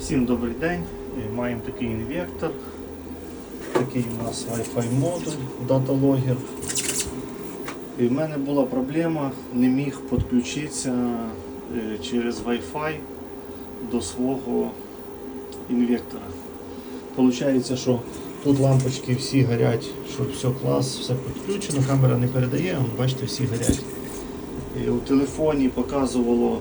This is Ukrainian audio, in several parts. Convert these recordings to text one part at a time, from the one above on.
Всім добрий день. Е, Маємо такий інвектор. Такий у нас Wi-Fi модуль, даталогер. І в мене була проблема, не міг підключитися е, через Wi-Fi до свого інвектора. Получається, що тут лампочки всі горять, що все клас, все підключено, камера не передає, бачите, всі горять. І у телефоні показувало,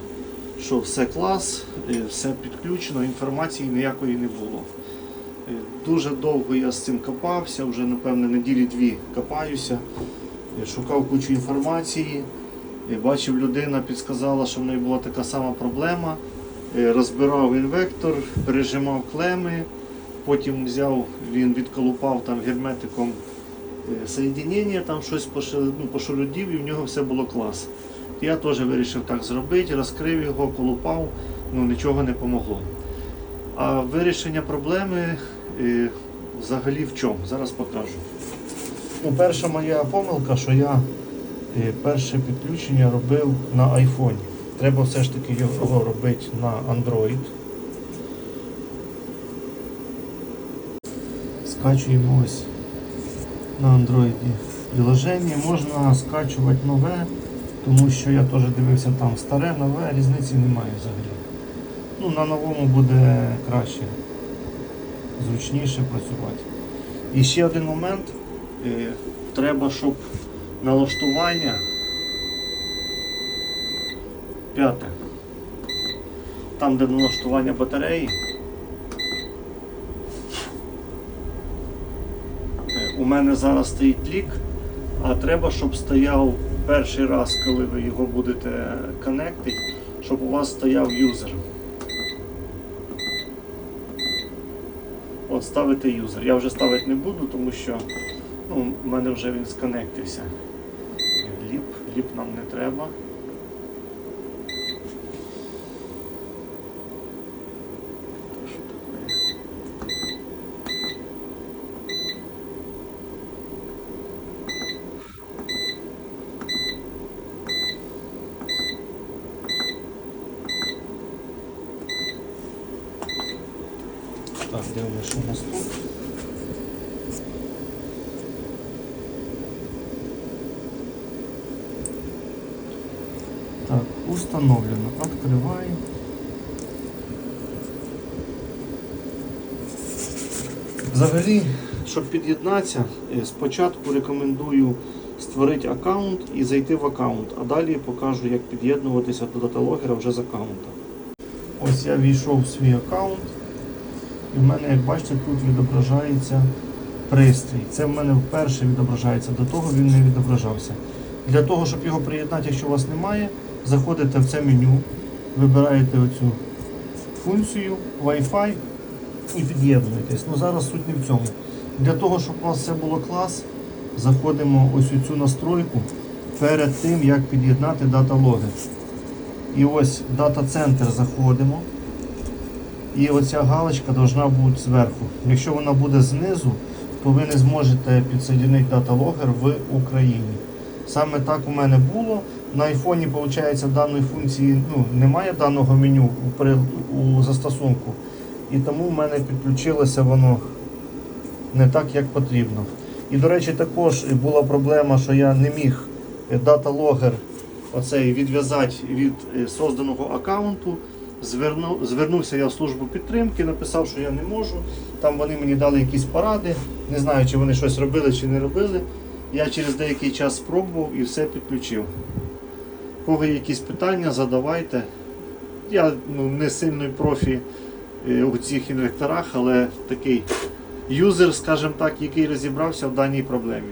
що все клас, все підключено, інформації ніякої не було. Е, Дуже довго я з цим копався, вже напевно неділі дві копаюся, Е, шукав кучу інформації. Бачив, людина підсказала, що в неї була така сама проблема. Е, Розбирав інвектор, пережимав клеми, потім взяв, він відколупав там герметиком е, соєдинення, там щось пошел- ну, пошелудів і в нього все було клас. Я теж вирішив так зробити, розкрив його, колупав, ну нічого не помогло. А вирішення проблеми е, взагалі в чому? Зараз покажу. Ну, перша моя помилка, що я е, перше підключення робив на айфоні. Треба все ж таки його робити на Android. Скачуємо ось на Android приложення. Можна скачувати нове, тому що я теж дивився там старе, нове, різниці немає взагалі. Ну, на новому буде краще, зручніше працювати. І ще один момент. Е, Треба, щоб налаштування п'яте. Там, де налаштування батареї. Е, У мене зараз стоїть лік, а треба, щоб стояв перший раз, коли ви його будете коннектити, щоб у вас стояв юзер. От ставити юзер. Я вже ставити не буду, тому що ну, в мене вже він сконектився. Ліп, ліп нам не треба. Так, дивимося, що у нас. Так, установлено. Открываем. Взагалі, щоб під'єднатися, е, спочатку рекомендую створити аккаунт і зайти в аккаунт, а далі покажу, як під'єднуватися до даталогера вже з аккаунта. Ось я війшов в свій аккаунт, і в мене, як бачите, тут відображається пристрій. Це в мене вперше відображається, до того він не відображався. Для того, щоб його приєднати, якщо у вас немає, заходите в це меню, вибираєте оцю функцію Wi-Fi і під'єднуєтесь. Ну зараз суть не в цьому. Для того, щоб у вас все було клас, заходимо ось у цю настройку перед тим, як під'єднати дата-логер. І ось дата-центр заходимо. І оця галочка повинна бути зверху. Якщо вона буде знизу, то ви не зможете підсоединити дата-логер в Україні. Саме так у мене було. На айфоні, виходить, даної функції ну, немає даного меню при- у застосунку. І тому в мене підключилося воно не так, як потрібно. І, до речі, також була проблема, що я не міг дата-логер оцей відв'язати від е, созданого аккаунту. Зверну, звернувся я в службу підтримки, написав, що я не можу. Там вони мені дали якісь поради. Не знаю, чи вони щось робили чи не робили. Я через деякий час спробував і все підключив. Кого є якісь питання, задавайте. Я ну, не сильний профі е, у цих інвекторах, але такий юзер, скажімо так, який розібрався в даній проблемі.